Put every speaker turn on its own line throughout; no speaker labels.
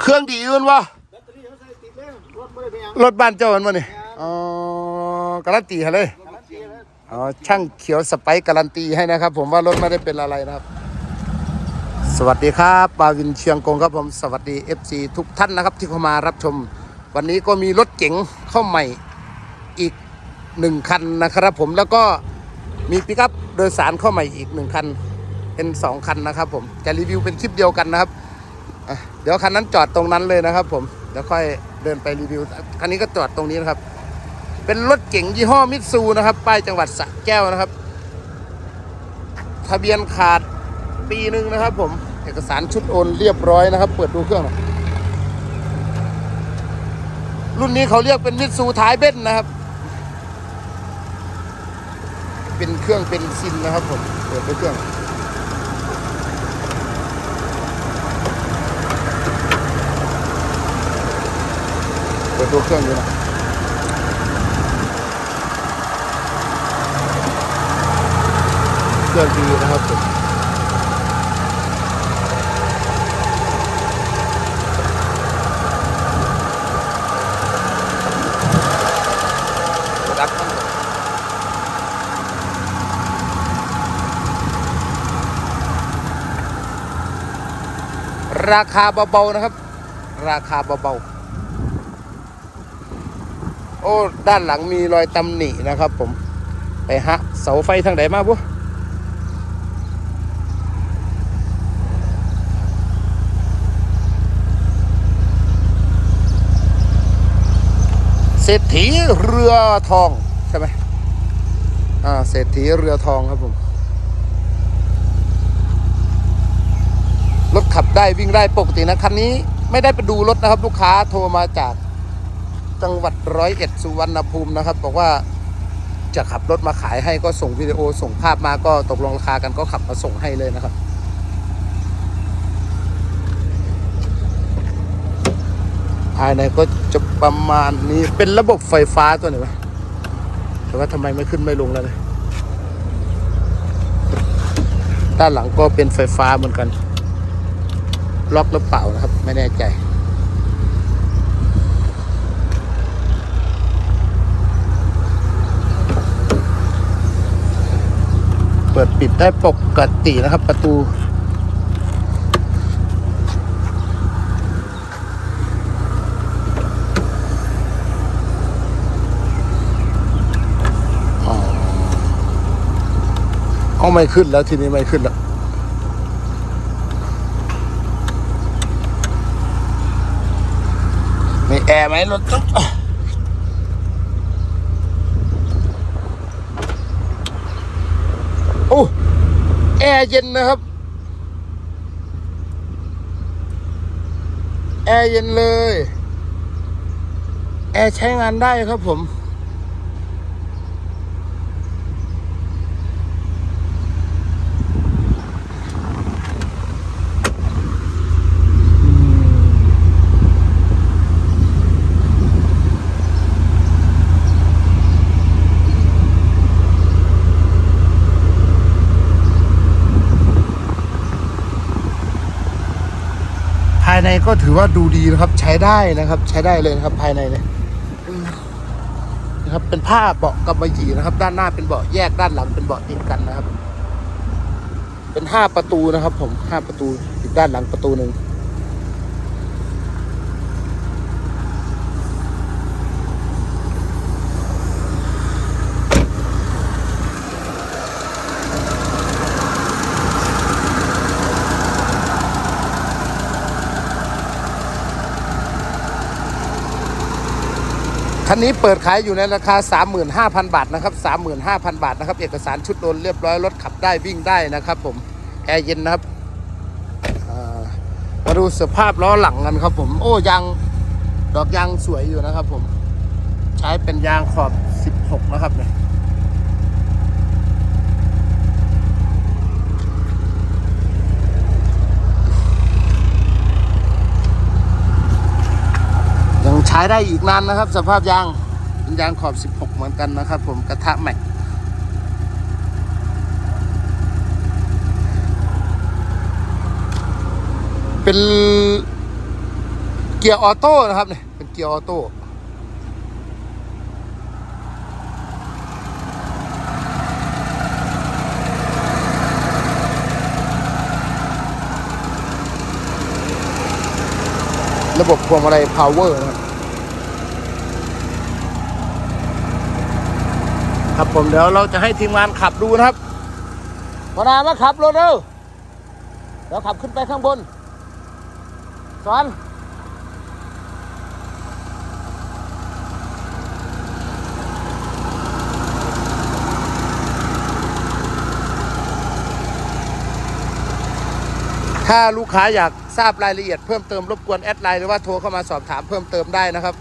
เค
รื่องดีอื่นวะ
รถ
บ้านเจ้ามันวะนี่อ๋อการันตีให้เลยอ๋อช่างเขียวสไปซ์การันตีให้นะครับ ผมว่ารถไม่ได้เป็นอะไรนะครับ สวัสดีครับบาวินเชียงกงครับผมสวัสดี FC ทุกท่านนะครับ ที่เข้ามารับชม วันนี้ก็มีรถเก๋งเข้าใหม่อีกหนึ่งคันนะครับ ผมแล้วก็มีปิกัพโดยสารเข้าใหม่อีกหนึ่งคันเป็นสองคันนะครับ ผมจะรีวิวเป็นคลิปเดียวกันนะครับ เดี๋ยวคันนั้นจอดตรงนั้นเลยนะครับ ผมเดี๋ยวค่อยเดินไปรีวิวคันนี้ก็จอดตรงนี้นะครับ เป็นรถเก๋งยี่ห้อมิตซูนะครับ ป้ายจังหวัดสระแก้วนะครับ ทะเบียนขาดปีหนึ่งนะครับ ผมเอกสารชุดโอนเรียบร้อยนะครับ เปิดดูเครื่องรุ่นนี้เขาเรียกเป็นมิตซูท้ายเบ้นนะครับ เป็นเครื่องเป็นซินนะครับ ผมเปิดดูเครื่อง เปิดดูเครื่องดูนะเครื่องดีนะครับผมรักมันราคาเบาๆนะครับ ราคาเบาๆ โอ้ ด้านหลังมีรอยตำหนินะครับผม ไปฮะ เสาไฟทางไหนมาบุเศรษฐีเรือทอง ใช่ไหมอ่า เศรษฐีเรือทองครับผม รถขับได้วิ่งได้ปกตินะ คันนี้ไม่ได้ไปดูรถนะครับ ลูกค้าโทรมาจาก จังหวัดร้อยเอ็ดสุวรรณภูมินะครับ บอกว่าจะขับรถมาขายให้ก็ส่งวิดีโอส่งภาพมาก็ตกลงราคากันก็ขับมาส่งให้เลยนะครับ ภายในก็จะประมาณนี้เป็นระบบไฟฟ้าตัวไหนวะแต่ว่าทำไมไม่ขึ้นไม่ลงแล้วเลยด้านหลังก็เป็นไฟฟ้าเหมือนกัน ล็อกหรือเปล่านะครับ ไม่แน่ใจ เปิดปิดได้ปกตินะครับ ประตูอ๋อเอาไม่ขึ้นแล้วทีนี้ไม่ขึ้นแล้วมีแอร์ไหมรถตุ๊กโอ้ แอร์เย็นนะครับ แอร์เย็นเลย แอร์ใช้งานได้ครับผม ในก็ถือว่าดูดีนะครับ ใช้ได้นะครับ ใช้ได้เลยครับภายในเนี่ยนะครับ เป็นผ้าเบาะกำมะหยีนะครับ ด้านหน้าเป็นเบาะแยกด้านหลังเป็นเบาะติดกันนะครับ เป็นห้าประตูนะครับ ผมห้าประตูอีกด้านหลังประตูหนึ่ง คันนี้เปิดขายอยู่ในราคา 35,000 บาทนะครับ 35,000 บาทนะครับ เอกสารชุดโดนเรียบร้อยรถขับได้วิ่งได้นะครับ ผมแอร์เย็นนะครับมาดูสภาพล้อหลังกันครับ ผมโอ้ยางดอกยางสวยอยู่นะครับ ผม ใช้เป็นยางขอบ 16 นะครับเนี่ย ช้ได้อีกนานนะครับ สภาพยางเป็นยางขอบ 16 เหมือนกันนะครับ ผมกระทะแม็กเป็นเกียร์ออโต้นะครับเนี่ยเป็นเกียร์ออโต้ระบบพวงมาลัย power นะครับ ครับผมเดี๋ยวเราจะให้ทีมงานขับดูนะครับพนามาขับรถเร็วเดี๋ยวขับขึ้นไปข้างบนสอนถ้าลูกค้าอยากทราบรายละเอียดเพิ่มเติมรบกวนแอดไลน์หรือว่าโทรเข้ามาสอบถามเพิ่มเติมได้นะครับ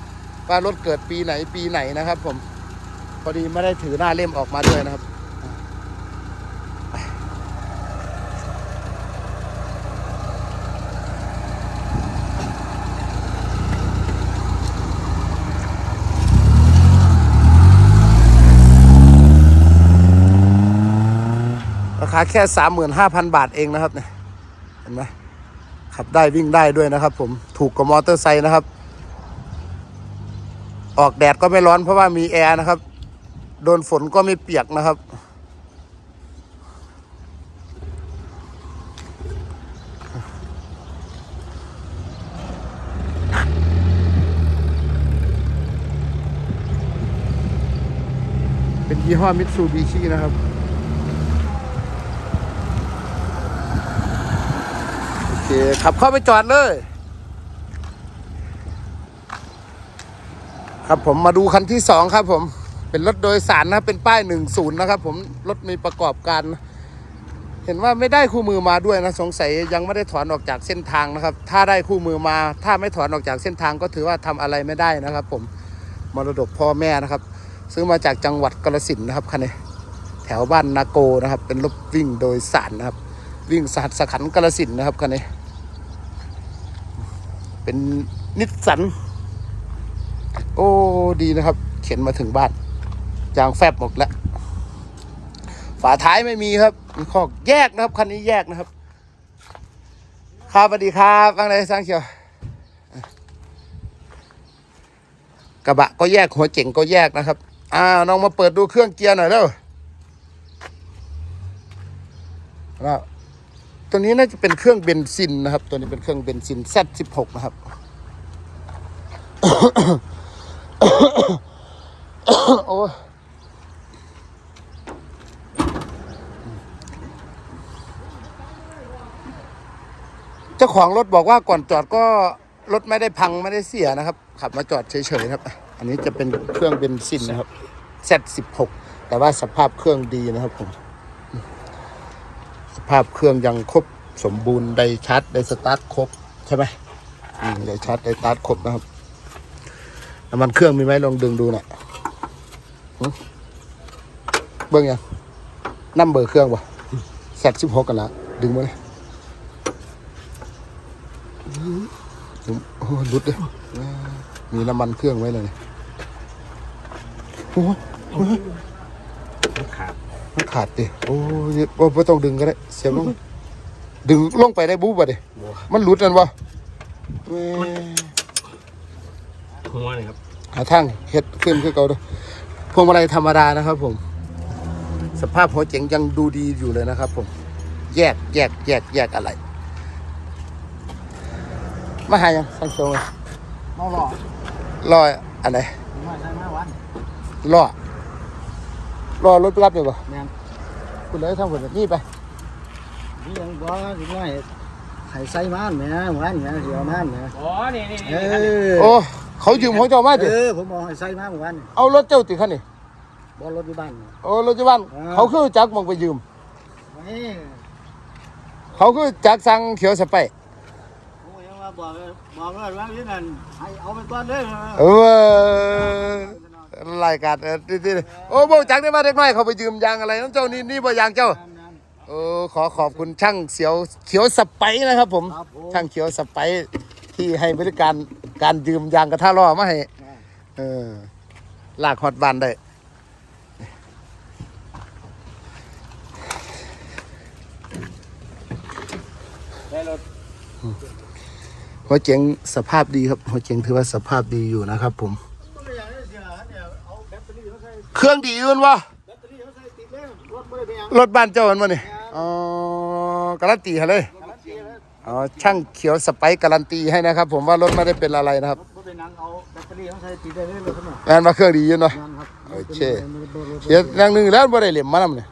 ว่ารถเกิดปีไหนปีไหนนะครับผม พอดีไม่ได้ถือหน้าเล่มออกมาด้วยนะครับราคาแค่ 35,000 บาทเองนะครับเนี่ยเห็นไหมขับได้วิ่งได้ด้วยนะครับผมถูกกว่ามอเตอร์ไซค์นะครับ ออกแดดก็ไม่ร้อนเพราะว่ามีแอร์นะครับ โดนฝนก็ไม่เปียกนะครับ เป็นยี่ห้อมิตซูบิชินะครับโอเคขับเข้าไปจอดเลย ครับผมมาดูคันที่สองครับผม เป็นรถโดยสารนะครับเป็นป้ายหนึ่งศูนย์นะครับ ผมรถมีประกอบการ เห็นว่าไม่ได้คู่มือมาด้วยนะสงสัยยังไม่ได้ถอนออกจากเส้นทางนะครับ ถ้าได้คู่มือมา ถ้าไม่ถอนออกจากเส้นทางก็ถือว่าทำอะไรไม่ได้นะครับ ผมมรดกพ่อแม่นะครับ ซื้อมาจากจังหวัดกาฬสินธุ์นะครับคันนี้แถวบ้านนาโกนะครับ เป็นรถวิ่งโดยสารนะครับ วิ่งสหัสขันกาฬสินธุ์นะครับคันนี้เป็นนิสสัน โอ้ ดีนะครับ เข็นมาถึงบ้าน ยางแฟบหมดแล้ว ฝาท้ายไม่มีครับมีข้อแยกนะครับ คันนี้แยกนะครับ ครับสวัสดีครับว่าไงสร้างเขียว กระบะก็แยกหัวเจ๋งก็แยกนะครับอ่าน้องมาเปิดดูเครื่องเกียร์หน่อยเร็วแล้วตัวนี้น่าจะเป็นเครื่องเบนซินนะครับ ตัวนี้เป็นเครื่องเบนซิน Z16 นะครับโอ้ จ้าของรถบอกว่าก่อนจอดก็รถไม่ได้พังไม่ได้เสียนะครับ ขับมาจอดเฉยๆครับ อันนี้จะเป็นเครื่องเบนซินนะครับ Z16 แต่ว่าสภาพเครื่องดีนะครับผมสภาพเครื่องยังครบสมบูรณ์ไดชาร์จไดสตาร์ทครบใช่ไหมไดชาร์จไดสตาร์ทครบนะครับน้ำมันเครื่องมีไหมลองดึงดูหน่อยเบิ้งยังนั่มเบอร์เครื่องวะแซดสิบหกกันละดึงมาเลย ดึงโอ้หลุดเลยมีน้ำมันเครื่องไว้เลยโอ้โห
ขาด
มันขาดดิโอ้ยบ่บ่ต้องดึงก็ได้เสียบลงดึงลงไปได้บูบอะดิมันหลุดนั่นวะหั
วนี่ครับ
หาทางเฮ็ดขึ้นคือเก่าด้อพวงมาลัยธรรมดานะครับผม สภาพหัวเจ๋งยังดูดีอยู่เลยนะครับผม แยกแยกแยกแยกอะไร มาหายังสังโชว์
เมาหล่อ
รออันไหน
มาใช่มาวัน
รอรอรถไปรับอยู่ป่ะ
แม่น
คุณเลยทำผลนี่ไป
นี่ยังบ่ถึงว่าให้ใส่ม่านแหม่หวานแหม่สิเอาม่านแหม่
อ๋อนี่นี่
เอ
นี่
อ
โอ้เขายืมของเจ้ามา
เอ
ดิ
อผมบอกให้ใส่ม่านหวานนี่
เอารถเจ้าติดคันนี่
บ่รถอยู่บ้านนี่
โอ้รถเจ้าบ้าน
อ่า
เขาคือจักมองไปยืม
นี่
เขาคือจักสั่งเขียวสไป ร์
ผมยังว่าบอกบอกว่าว่าที่นั่นให้เอาไปก่อนเด้อ
เออรายการเออดีๆโอ้บ่จักได้มาเด็กน้อยเขาไปยืมยางอะไรน้ำเจ้านี่นี่บ่ยางเจ้าเออขอขอบคุณช่างเสียวเขียวสไปร์นะครับผม
ครับ ผม
ช่างเขียวสไปร์ที่ให้บริการการยืมยางกระทะล้อมาให้เออลากฮอดบ้านได้
ได้รถ
หัวเจ๋งสภาพดีครับหัวเจ๋งถือว่าสภาพดีอยู่นะครับ ผม
เค
รื่องดีอยู่แม่นวะ
รถ
บ้านเจ้ามันวะนี่อ๋อการันตีให้เลยอ๋อช่างเขียวสไปซ์การันตีให้นะครับ ผมว่ารถไม่ได้เป็นอะไรนะครับ
งาแบตเตอรี่มาใส่ติดได้เลยเลยครับเนี่ย
งานมาเครื่องดีอยู่เนาะโอเคเดี๋ยวนั่งหนึงแล้วบ่ได้เหลี่ยมมานำเนี่ย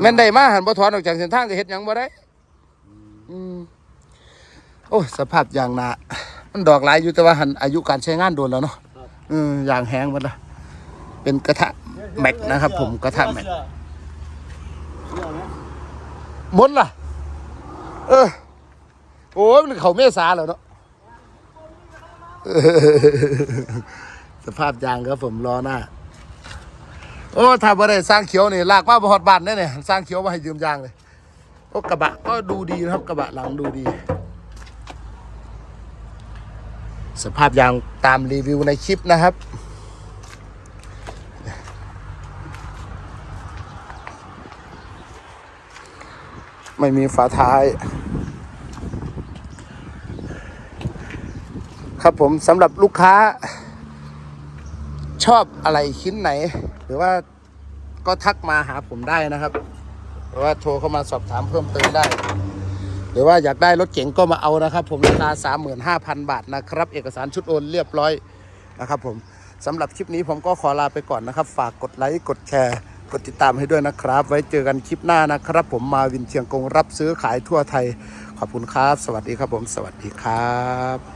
แม่นได้มาหันบ่ถอนออกจากเส้นทางก็เฮ็ดหยังบ่ได้ อืม โอ้ยสภาพอย่างหนามันดอกหลายอยู่แต่ว่าหันอายุการใช้งานโดนแล้วเนาะอืมอย่างแห้งหมดละเป็นกระทะแม็กนะครับ ผมกระทะแม็ก
เชื่อเชื่อไหม
บนล่ะ เออโอ้ยมันเขาเมษาแล้วเนาะเออสภาพยางครับผมรอหน้า โอ้ถ้าบ่ได้สร้างเขียวนี่ลากมาบ่ฮอดบ้านแน่เนี่ยสร้างเขียวมาให้ยืมยางเลยโอ้กระบะก็ดูดีนะครับ กระบะหลังดูดี สภาพยางตามรีวิวในคลิปนะครับ ไม่มีฝาท้าย ครับผมสำหรับลูกค้า ชอบอะไรชิ้นไหน หรือว่าก็ทักมาหาผมได้นะครับ หรือว่าโทรเข้ามาสอบถามเพิ่มเติมได้ รือว่าอยากได้รถเก๋งก็มาเอานะครับ ผมราคา35,000 บาทนะครับ เอกสารชุดโอนเรียบร้อยนะครับผมสำหรับคลิปนี้ผมก็ขอลาไปก่อนนะครับ ฝากกดไลค์กดแชร์กดติดตามให้ด้วยนะครับ ไว้เจอกันคลิปหน้านะครับ ผมมาวินเชียงกงรับซื้อขายทั่วไทย ขอบคุณครับ สวัสดีครับผม สวัสดีครับ